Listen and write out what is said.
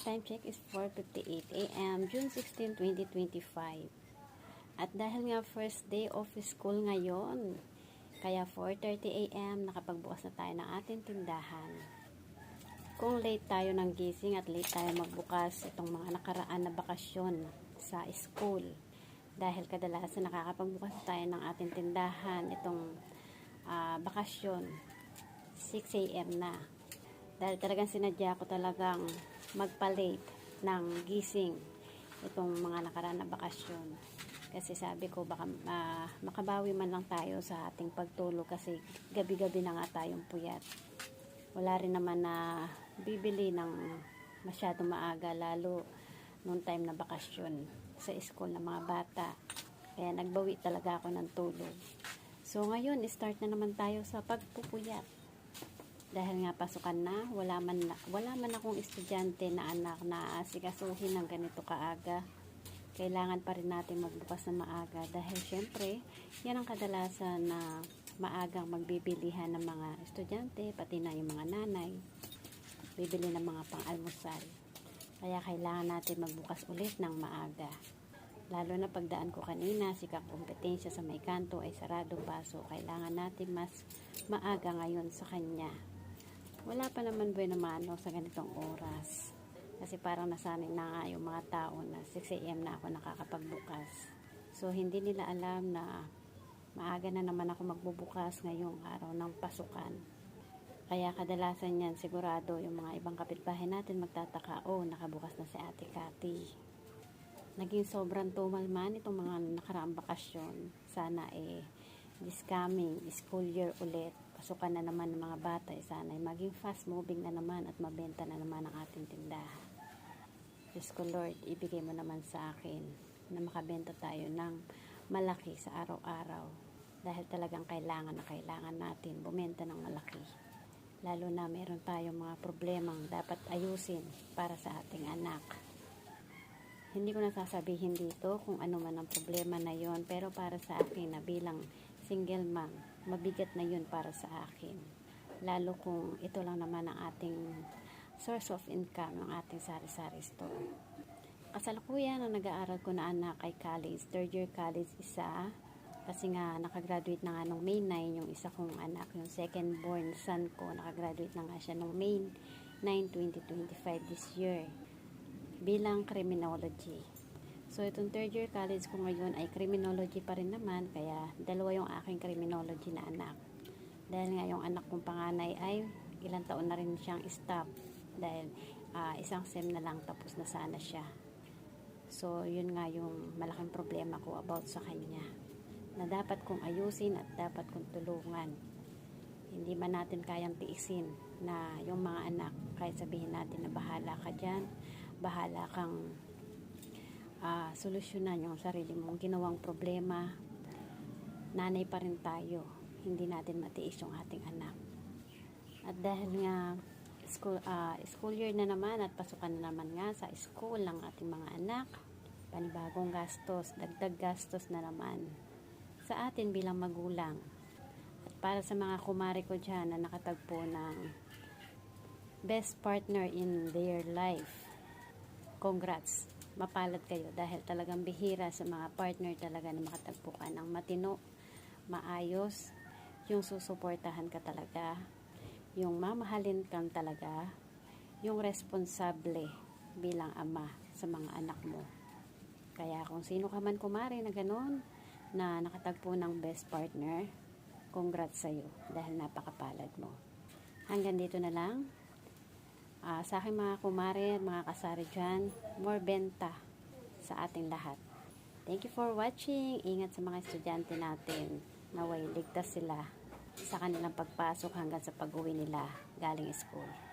time check is 4.58 a.m. June 16, 2025. At dahil nga first day of school ngayon, kaya 4.30 a.m. nakapagbukas na tayo ng ating tindahan. Kung late tayo ng gising at late tayo magbukas itong mga nakaraan na bakasyon sa school. Dahil kadalasan nakakapagbukas tayo ng ating tindahan itong uh, bakasyon 6 a.m. na. Dahil talagang sinadya ko talagang magpa-late ng gising itong mga nakaraan na bakasyon. Kasi sabi ko baka uh, makabawi man lang tayo sa ating pagtulog kasi gabi-gabi na nga tayong puyat. Wala rin naman na bibili ng masyado maaga lalo nung time na bakasyon sa school ng mga bata. Kaya nagbawi talaga ako ng tulog. So ngayon, start na naman tayo sa pagpupuyat dahil nga pasukan na wala man wala man akong estudyante na anak na asikasuhin ng ganito kaaga. Kailangan pa rin natin magbukas na maaga. Dahil syempre yan ang kadalasan na maagang magbibilihan ng mga estudyante pati na yung mga nanay. Bibili ng mga pang-almusal. Kaya kailangan natin magbukas ulit ng maaga. Lalo na pagdaan ko kanina si kompetensya sa may kanto ay sarado pa. So kailangan natin mas maaga ngayon sa kanya wala pa naman buwan mano sa ganitong oras. Kasi parang nasanay na nga yung mga tao na 6am na ako nakakapagbukas. So, hindi nila alam na maaga na naman ako magbubukas ngayong araw ng pasukan. Kaya kadalasan yan sigurado yung mga ibang kapitbahay natin magtataka, oh, nakabukas na si Ate Cathy. Naging sobrang tumal man itong mga nakaraang bakasyon. Sana eh, this coming school year ulit, pasukan na naman ng mga bata, eh, sana ay maging fast moving na naman at mabenta na naman ang ating tindahan. Diyos ko Lord, ibigay mo naman sa akin na makabenta tayo ng malaki sa araw-araw dahil talagang kailangan na kailangan natin bumenta ng malaki. Lalo na meron tayong mga problemang dapat ayusin para sa ating anak. Hindi ko nasasabihin dito kung ano man ang problema na yon pero para sa akin na bilang single mom, mabigat na yun para sa akin. Lalo kung ito lang naman ang ating source of income, ang ating sari-sari store. Kasalukuyan ang nag-aaral ko na anak ay college, third year college isa, kasi nga nakagraduate na nga nung May 9 yung isa kong anak, yung second born son ko, nakagraduate na nga siya nung May 9, 2025 this year bilang criminology. So, itong third year college ko ngayon ay criminology pa rin naman, kaya dalawa yung aking criminology na anak. Dahil nga yung anak kong panganay ay ilang taon na rin siyang stop dahil uh, isang sem na lang tapos na sana siya. So, yun nga yung malaking problema ko about sa kanya. Na dapat kong ayusin at dapat kong tulungan. Hindi man natin kayang tiisin na yung mga anak, kahit sabihin natin na bahala ka dyan, bahala kang uh, solusyonan yung sarili mong ginawang problema. Nanay pa rin tayo. Hindi natin matiis yung ating anak. At dahil nga school, uh, school year na naman at pasukan na naman nga sa school ng ating mga anak panibagong gastos dagdag gastos na naman sa atin bilang magulang. At para sa mga kumari ko dyan na nakatagpo ng best partner in their life congrats mapalad kayo dahil talagang bihira sa mga partner talaga na makatagpo ka ng matino, maayos, yung susuportahan ka talaga, yung mamahalin kang talaga, yung responsable bilang ama sa mga anak mo. Kaya kung sino ka man kumari na ganun, na nakatagpo ng best partner, congrats sa'yo dahil napakapalad mo. Hanggang dito na lang uh, sa aking mga kumare, mga kasari dyan, more benta sa ating lahat. Thank you for watching. Ingat sa mga estudyante natin. Naway, ligtas sila sa kanilang pagpasok hanggang sa pag-uwi nila galing school.